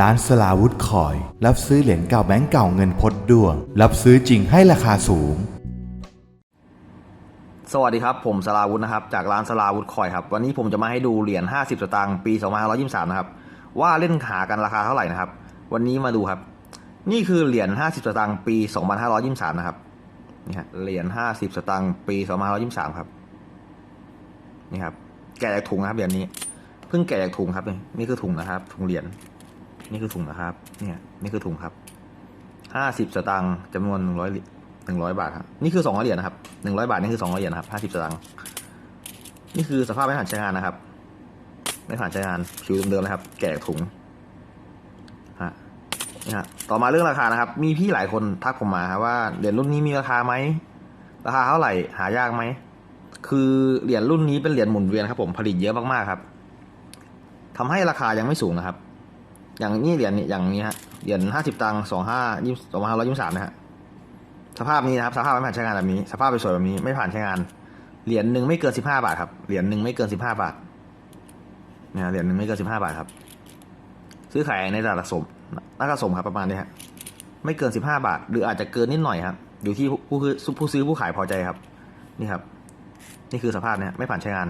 ร้านสลาวุธคอย รับซื้อเหรียญเก่าแบงก์เก่าเงินพดด้วง รับซื้อจริงให้ราคาสูง สวัสดีครับ ผมสลาวุธนะครับ จากร้านสลาวุธคอยครับ วันนี้ผมจะมาให้ดูเหรียญ 50 สตางค์ปี2523 นะครับ ว่าเล่นขากันราคาเท่าไหร่นะครับ วันนี้มาดูครับ นี่คือเหรียญ 50 สตางค์ปี 2523 นะครับนี่ฮะเหรียญ 50 สตางค์ปี2523 ครับนี่ครับแกะจากถุงนะครับเหรียญนี้เพิ่งแกะจากถุงครับนี่นี่คือถุงนะครับถุงเหรียญ นี่คือถุงนะครับ เนี่ย นี่คือถุงครับ50สตางค์จำนวน100เหรียหนึ่งร้อยบาทครับ นี่คือสองร้อยเหรียญนะครับหนึ่งร้อยบาทนี่คือสองร้อยเหรียญนะครับห้าสิบสตางค์ นี่คือสภาพไม่ผ่านใช้งานนะครับ ไม่ผ่านใช้งานผิวเดิมๆนะครับ แกะถุงฮะนี่ฮะต่อมาเรื่องราคานะครับ มีพี่หลายคนทักผมมาครับว่าเหรียญรุ่นนี้มีราคาไหม ราคาเท่าไหร่ หายากไหม คือเหรียญรุ่นนี้เป็นเหรียญหมุนเวียนครับผม ผลิตเยอะมากๆครับทำให้ราคายังไม่สูงนะครับ อย่างนี้เหรียญนี้อย่างนี้ฮะเหรียญห้าสิบตังค์สองห้ายี่สองพันห้าร้อยยี่สิบสามนะฮะสภาพนี้นะครับสภาพไม่ผ่านใช้งานแบบนี้ สภาพไปสวยแบบนี้ไม่ผ่านใช้งาน เหรียญหนึ่งไม่เกินสิบห้าบาทครับเหรียญหนึ่งไม่เกินสิบห้าบาทเนี่ยเหรียญหนึ่งไม่เกินสิบห้าบาทครับ ซื้อขายในตลาดสมน่าจะสมครับประมาณนี้ครับไม่เกินสิบห้าบาท หรืออาจจะเกินนิดหน่อยครับอยู่ที่ผู้ผู้ผู้ซื้อผู้ขายพอใจครับ นี่ครับ นี่คือสภาพเนี่ยไม่ผ่านใช้งาน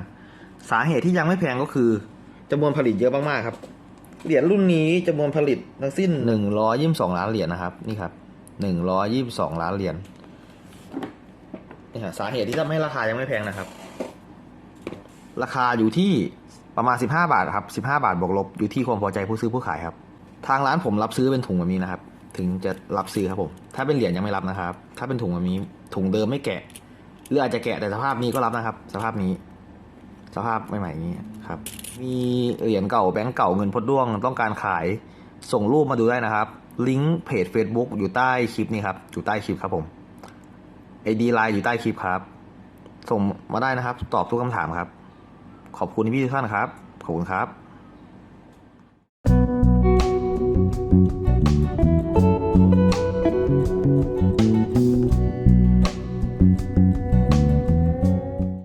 สาเหตุที่ยังไม่แพงก็คือจำนวนผลิตเยอะมากๆครับ เหรียญรุ่นนี้จำนวนผลิตทั้งสิ้นหนึ่งร้อยยี่สิบสองล้านเหรียญนะครับ นี่ครับหนึ่งร้อยยี่สิบสองล้านเหรียญนี่ฮะสาเหตุที่ทำให้ราคายังไม่แพงนะครับ ราคาอยู่ที่ประมาณสิบห้าบาทครับสิบห้าบาทบวกลบอยู่ที่ความพอใจผู้ซื้อผู้ขายครับ ทางร้านผมรับซื้อเป็นถุงแบบนี้นะครับ ถึงจะรับซื้อครับผม ถ้าเป็นเหรียญยังไม่รับนะครับ ถ้าเป็นถุงแบบนี้ถุงเดิมไม่แกะหรืออาจจะแกะแต่สภาพนี้ก็รับนะครับ สภาพนี้ สภาพใหม่ๆอย่างนี้ครับ มีเหรียญเก่าแบงก์เก่าเงินพดด้วงต้องการขายส่งรูปมาดูได้นะครับ ลิงก์เพจ Facebook อยู่ใต้คลิปนี้ครับ อยู่ใต้คลิปครับผมไอดีไลน์อยู่ใต้คลิปครับ ส่งมาได้นะครับ ตอบทุกคำถามครับ ขอบคุณพี่ทุกท่านครับ ขอบคุณครับ